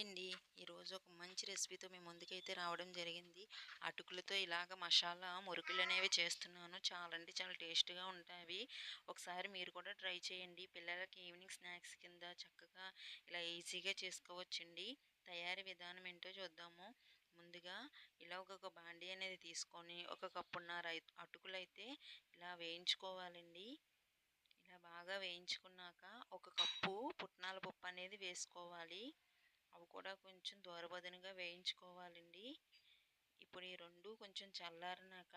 Hi అండి ఈరోజు ఒక మంచి రెసిపీతో మీ ముందుకైతే రావడం జరిగింది. అటుకులతో ఇలాగ మసాలా మురుకులు అనేవి చేస్తున్నాను. చాలా అంటే చాలా టేస్ట్గా ఉంటాయి. ఒకసారి మీరు కూడా ట్రై చేయండి. పిల్లలకి ఈవినింగ్ స్నాక్స్ కింద చక్కగా ఇలా ఈజీగా చేసుకోవచ్చండి. తయారీ విధానం ఏంటో చూద్దాము. ముందుగా ఇలా ఒక బాండీ అనేది తీసుకొని ఒక కప్పున్నర అటుకులు అయితే ఇలా వేయించుకోవాలండి. ఇలా బాగా వేయించుకున్నాక ఒక కప్పు పుట్నాల పప్పు అనేది వేసుకోవాలి. అవి కూడా కొంచెం దూరబదనగా వేయించుకోవాలండి. ఇప్పుడు ఈ రెండు కొంచెం చల్లారినాక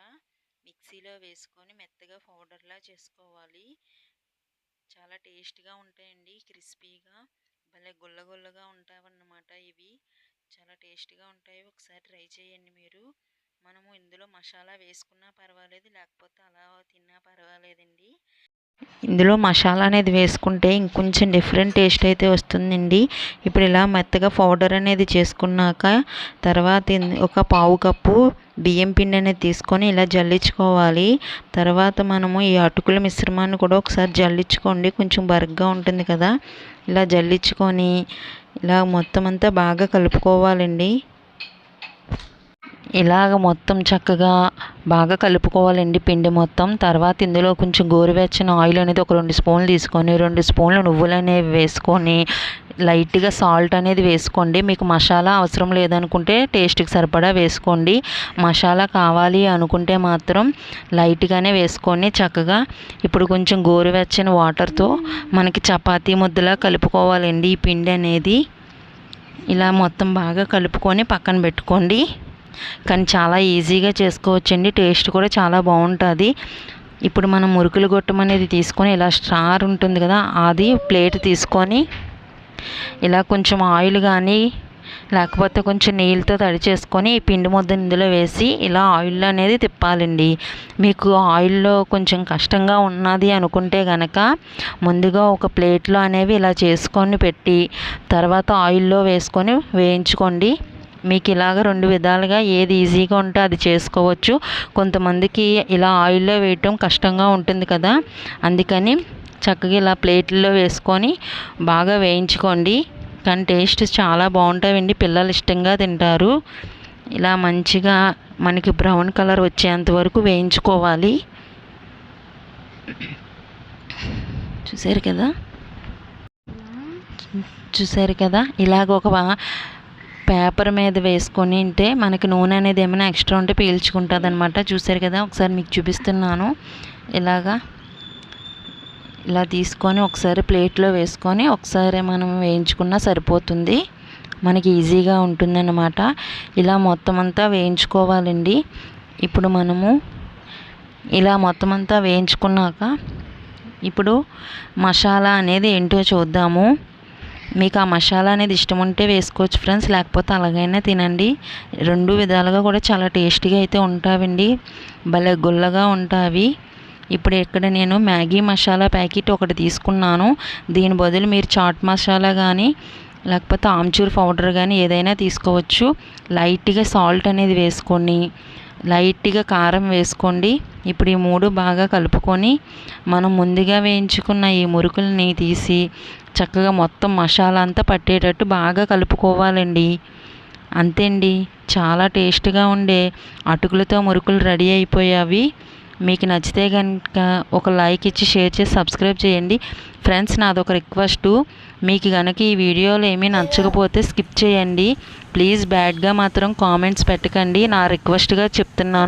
మిక్సీలో వేసుకొని మెత్తగా పౌడర్లా చేసుకోవాలి. చాలా టేస్ట్గా ఉంటాయండి క్రిస్పీగా భలే గుల్లగుల్లగా ఉంటావన్నమాట ఇవి. చాలా టేస్ట్గా ఉంటాయి. ఒకసారి ట్రై చేయండి మీరు. మనము ఇందులో మసాలా వేసుకున్నా పర్వాలేదు లేకపోతే అలా తిన్నా పర్వాలేదండి. ఇందులో మసాలా అనేది వేసుకుంటే ఇంకొంచెం డిఫరెంట్ టేస్ట్ అయితే వస్తుందండి. ఇప్పుడు ఇలా మెత్తగా పౌడర్ అనేది చేసుకున్నాక తర్వాత ఒక పావు కప్పు బియ్యం పిండి అనేది తీసుకొని ఇలా జల్లించుకోవాలి. తర్వాత మనము ఈ అటుకుల మిశ్రమాన్ని కూడా ఒకసారి జల్లించుకోండి. కొంచెం బరగ్గా ఉంటుంది కదా. ఇలా జల్లించుకొని ఇలా మొత్తం అంతా బాగా కలుపుకోవాలండి. ఇలాగ మొత్తం చక్కగా బాగా కలుపుకోవాలండి పిండి మొత్తం. తర్వాత ఇందులో కొంచెం గోరువెచ్చని ఆయిల్ అనేది ఒక రెండు స్పూన్లు తీసుకొని రెండు స్పూన్లు నువ్వులు అనేవి వేసుకొని లైట్గా సాల్ట్ అనేది వేసుకోండి. మీకు మసాలా అవసరం లేదనుకుంటే టేస్ట్కి సరిపడా వేసుకోండి. మసాలా కావాలి అనుకుంటే మాత్రం లైట్గానే వేసుకొని చక్కగా ఇప్పుడు కొంచెం గోరువెచ్చని వాటర్తో మనకి చపాతీ ముద్దలా కలుపుకోవాలండి ఈ పిండి అనేది. ఇలా మొత్తం బాగా కలుపుకొని పక్కన పెట్టుకోండి. కానీ చాలా ఈజీగా చేసుకోవచ్చండి. టేస్ట్ కూడా చాలా బాగుంటుంది. ఇప్పుడు మనం మురుకులు గొట్టం అనేది తీసుకొని ఇలా స్టార్ ఉంటుంది కదా అది ప్లేట్ తీసుకొని ఇలా కొంచెం ఆయిల్ కానీ లేకపోతే కొంచెం నీళ్ళతో తడి చేసుకొని ఈ పిండి ముద్దని ఇందులో వేసి ఇలా ఆయిల్ అనేది తిప్పాలండి. మీకు ఆయిల్లో కొంచెం కష్టంగా ఉన్నది అనుకుంటే కనుక ముందుగా ఒక ప్లేట్లో అనేవి ఇలా చేసుకొని పెట్టి తర్వాత ఆయిల్లో వేసుకొని వేయించుకోండి. మీకు ఇలాగ రెండు విధాలుగా ఏది ఈజీగా ఉంటే అది చేసుకోవచ్చు. కొంతమందికి ఇలా ఆయిల్లో వేయటం కష్టంగా ఉంటుంది కదా. అందుకని చక్కగా ఇలా ప్లేట్లో వేసుకొని బాగా వేయించుకోండి. కానీ టేస్ట్ చాలా బాగుంటాయండి. పిల్లలు ఇష్టంగా తింటారు. ఇలా మంచిగా మనకి బ్రౌన్ కలర్ వచ్చేంత వరకు వేయించుకోవాలి. చూసారు కదా? చూసారు కదా? ఇలాగ ఒక పేపర్ మీద వేసుకొని ఉంటే మనకి నూనె అనేది ఏమైనా ఎక్స్ట్రా ఉంటే పీల్చుకుంటుంది అనమాట చూసారు కదా? ఒకసారి మీకు చూపిస్తున్నాను. ఇలాగా ఇలా తీసుకొని ఒకసారి ప్లేట్లో వేసుకొని ఒకసారి మనం వేయించుకున్నా సరిపోతుంది. మనకి ఈజీగా ఉంటుందన్నమాట. ఇలా మొత్తం అంతా వేయించుకోవాలండి. ఇప్పుడు మనము ఇలా మొత్తం అంతా వేయించుకున్నాక ఇప్పుడు మసాలా అనేది ఏంటో చూద్దాము. మీకు ఆ మసాలా అనేది ఇష్టం ఉంటే వేసుకోవచ్చు ఫ్రెండ్స్. లేకపోతే అలాగైనా తినండి. రెండు విధాలుగా కూడా చాలా టేస్టీగా అయితే ఉంటావండి. భలే గుల్లగా ఉంటావి. ఇప్పుడు ఇక్కడ నేను మ్యాగీ మసాలా ప్యాకెట్ ఒకటి తీసుకున్నాను. దీని బదులు మీరు చాట్ మసాలా కానీ లేకపోతే ఆమ్చూర్ పౌడర్ కానీ ఏదైనా తీసుకోవచ్చు. లైట్గా సాల్ట్ అనేది వేసుకొని లైట్గా కారం వేసుకోండి. ఇప్పుడు ఈ మూడు బాగా కలుపుకొని మనం ముందుగా వేయించుకున్న ఈ మురుకుల్ని తీసి చక్కగా మొత్తం మసాలా అంతా పట్టేటట్టు బాగా కలుపుకోవాలండి. అంతే అండి చాలా టేస్ట్గా ఉండే అటుకులతో మురుకులు రెడీ అయిపోయావి. మీకు నచ్చితే కనుక ఒక లైక్ ఇచ్చి షేర్ చేసి సబ్స్క్రైబ్ చేయండి. ఫ్రెండ్స్ నాదొక రిక్వెస్టు. మీకు కనుక ఈ వీడియోలు ఏమీ నచ్చకపోతే స్కిప్ చేయండి. ప్లీజ్ బ్యాడ్గా మాత్రం కామెంట్స్ పెట్టకండి. నా రిక్వెస్ట్గా చెప్తున్నాను.